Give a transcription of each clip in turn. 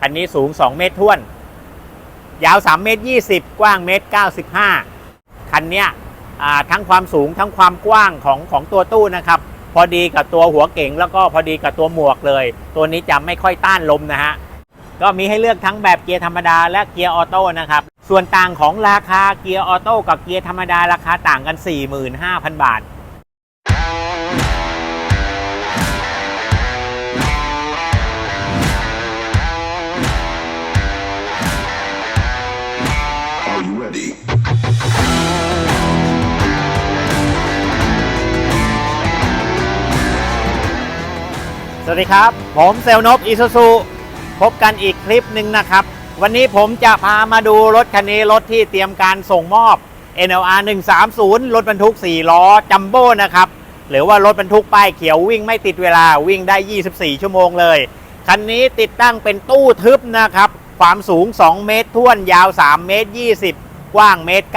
คันนี้สูง 2 เมตรท้วน ยาว 3 เมตร 20 กว้างเมตร 95 คันเนี้ยทั้งความสูงทั้งความกว้างของของตัวตู้นะครับ พอดีกับตัวหัวเก๋งแล้วก็พอดีกับตัวหมวกเลย ตัวนี้จะไม่ค่อยต้านลมนะฮะ ก็มีให้เลือกทั้งแบบเกียร์ธรรมดาและเกียร์ออโต้นะครับ ส่วนต่างของราคาเกียร์ออโต้กับเกียร์ธรรมดาราคาต่างกัน 45,000 บาท วัสดีครับ ผมเซลนบอิซูซูพบกันอีกคลิปหนึ่งนะครับ วันนี้ผมจะพามาดูรถคันนี้รถที่เตรียมการส่งมอบ NLR 130 รถบรรทุก 4 ล้อจัมโบ้นะครับ หรือว่ารถบรรทุกป้ายเขียววิ่งไม่ติดเวลาวิ่งได้ 24 ชั่วโมงเลย คันนี้ติดตั้งเป็นตู้ทึบนะครับ ความสูง 2 เมตรท้วนยาว 3 เมตร 20 กว้างเมตร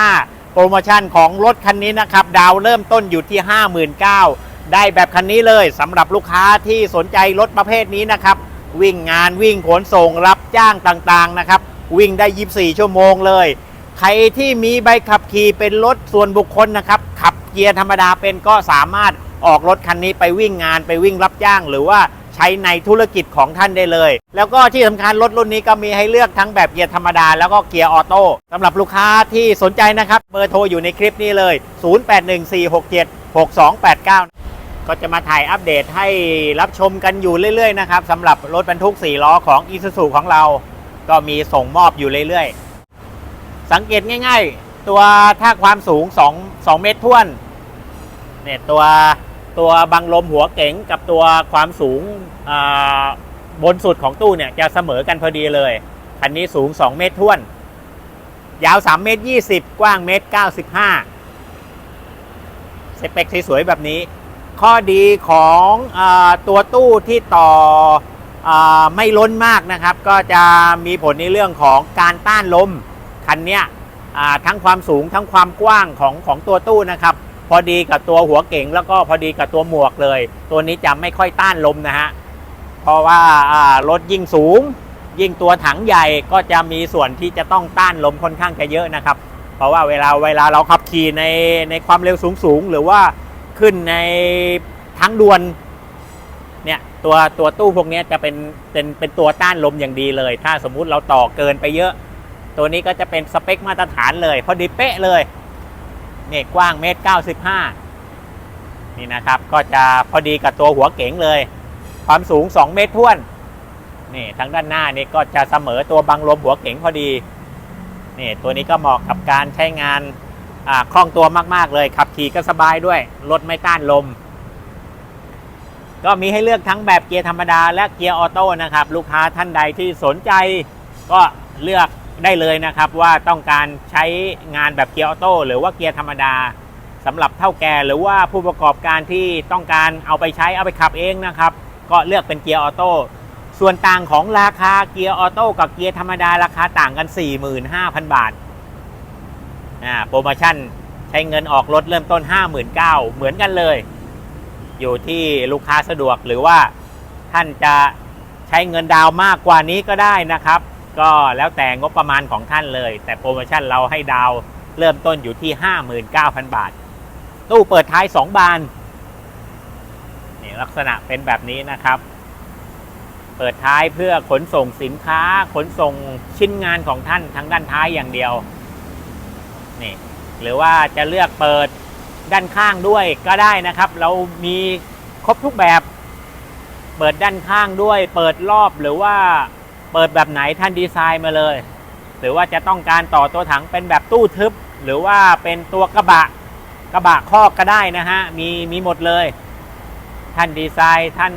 95 โปรโมชั่นของรถคันนี้นะครับ ดาวเริ่มต้นอยู่ที่ 59,000 ได้แบบคันนี้เลยสำหรับลูกค้าที่สนใจรถประเภทนี้นะครับ วิ่งงานวิ่งขนส่งรับจ้างต่างๆนะครับ วิ่งได้ 24 ชั่วโมงเลย ใครที่มีใบขับขี่เป็นรถส่วนบุคคลนะครับ ขับเกียร์ธรรมดาเป็นก็สามารถออกรถคันนี้ไปวิ่งงานไปวิ่งรับจ้างหรือว่าใช้ในธุรกิจของท่านได้เลย แล้วก็ที่สำคัญรถรุ่นนี้ก็มีให้เลือกทั้งแบบเกียร์ธรรมดา แล้วก็เกียร์ออโต้สำหรับลูกค้าที่สนใจนะครับ เบอร์โทรอยู่ในคลิปนี้เลย 0814676289 ก็จะมาถ่ายอัปเดตให้รับชมกันอยู่เรื่อยๆนะครับสำหรับรถบรรทุก 4 ล้อของ i s u z u ของเรา ก็มีส่งมอบอยู่เรื่อยๆ สังเกตง่ายๆ ตัวถ้าความสูง 2 2 เมตรท้วนเนี่ยตัวตัวบังลมหัวเก๋งกับตัวความสูงบนสุดของตู้เนี่ยจะเสมอกันพอดีเลย คันนี้สูง 2 เมตรท้วน ยาว 3 เมตร 20 กว้างเมตร 95 สเปคสวยๆแบบนี้ ข้อดีของอตัวตู้ที่ต่ออไม่ล้นมากนะครับ ก็จะมีผลในเรื่องของการต้านลมคันเนี้ยทั้งความสูงทั้งความกว้างของของตัวตู้นะครับ พอดีกับตัวหัวเก๋งแล้วก็พอดีกับตัวหมวกเลย ตัวนี้จะไม่ค่อยต้านลมนะฮะเพราะว่ารถยิ่งสูง ยิ่งตัวถังใหญ่ก็จะมีส่วนที่จะต้องต้านลมค่อนข้างจะเยอะนะครับ เพราะว่าเวลาเวลาเราขับขี่ในในความเร็วสูงสูงหรือว่า ขึ้นในทางดวนเนี่ยตัวตัวตู้พวกนี้จะเป็นเป็นเป็นตัวต้านลมอย่างดีเลย ถ้าสมมุติเราต่อเกินไปเยอะ ตัวนี้ก็จะเป็นสเปคมาตรฐานเลย พอดีเป๊ะเลยเนี่ยกว้างเมตรเก้าสิบห้านี่นะครับก็จะพอดีกับตัวหัวเก๋งเลย ความสูง 2 เมตรท้วนนี่ทางด้านหน้านี่ก็จะเสมอตัวบังลมหัวเก๋งพอดีนี่ตัวนี้ก็เหมาะกับการใช้งาน คล่องตัวมาก ๆ เลย ขับขี่ก็สบายด้วย รถไม่ต้านลม ก็มีให้เลือกทั้งแบบเกียร์ธรรมดา และเกียร์ออโต้นะครับ ลูกค้าท่านใดที่สนใจก็เลือกได้เลยนะครับว่าต้องการใช้งานแบบเกียร์ออโต้หรือว่าเกียร์ธรรมดาสำหรับเท่าแก่หรือว่าผู้ประกอบการที่ต้องการเอาไปใช้เอาไปขับเองนะครับ ก็เลือกเป็นเกียร์ออโต้ส่วนต่างของราคาเกียร์ออโต้กับเกียร์ธรรมดาราคาต่างกัน 45,000 บาท อ่าโปรโมชั่นใช้เงินออกรถเริ่มต้น 59,000เหมือนกันเลย อยู่ที่ลูกค้าสะดวกหรือว่าท่านจะใช้เงินดาวมากกว่านี้ก็ได้นะครับ ก็แล้วแต่งบประมาณของท่านเลย แต่โปรโมชั่นเราให้ดาวเริ่มต้นอยู่ที่ 59,000 บาท ตู้เปิดท้าย 2 บานนี่ลักษณะเป็นแบบนี้นะครับ เปิดท้ายเพื่อขนส่งสินค้าขนส่งชิ้นงานของท่านทั้งด้านท้ายอย่างเดียว นี่หรือว่าจะเลือกเปิดด้านข้างด้วยก็ได้นะครับ เรามีครบทุกแบบ เปิดด้านข้างด้วย เปิดรอบหรือว่าเปิดแบบไหนท่านดีไซน์มาเลย หรือว่าจะต้องการต่อตัวถังเป็นแบบตู้ทึบ หรือว่าเป็นตัวกระบะกระบะคอกก็ได้นะฮะมีมีหมดเลย ท่านดีไซน์ท่าน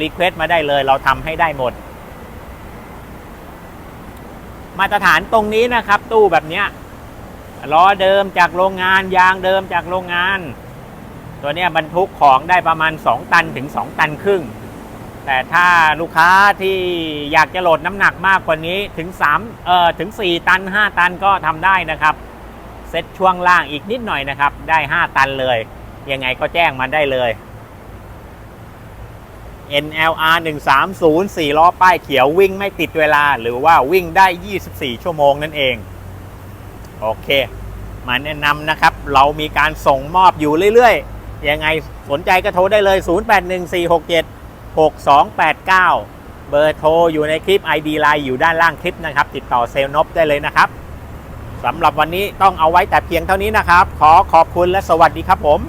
รีเควสต์มาได้เลย เราทำให้ได้หมด มาตรฐานตรงนี้นะครับ ตู้แบบเนี้ย ล้อเดิมจากโรงงานยางเดิมจากโรงงาน ตัวนี้บรรทุกของได้ประมาณ 2 ตันถึง 2 ตันครึ่ง แต่ถ้าลูกค้าที่อยากจะโหลดน้ำหนักมากกว่านี้ถึง3เอ่อถึง 4 ตัน 5 ตันก็ทำได้นะครับเซ็ตช่วงล่างอีกนิดหน่อยนะครับ ได้ 5 ตันเลย ยังไงก็แจ้งมาได้เลย NLR 130 4ล้อป้ายเขียววิ่งไม่ติดเวลา หรือว่าวิ่งได้ 24 ชั่วโมงนั่นเอง โอเค มาแนะนำนะครับ เรามีการส่งมอบอยู่เรื่อยๆ ยังไงสนใจก็โทรได้เลย 081467 6289 เบอร์โทรอยู่ในคลิป ID Line อยู่ด้านล่างคลิปนะครับ ติดต่อเซลล์นบได้เลยนะครับสำหรับวันนี้ต้องเอาไว้แต่เพียงเท่านี้นะครับ ขอขอบคุณและสวัสดีครับผม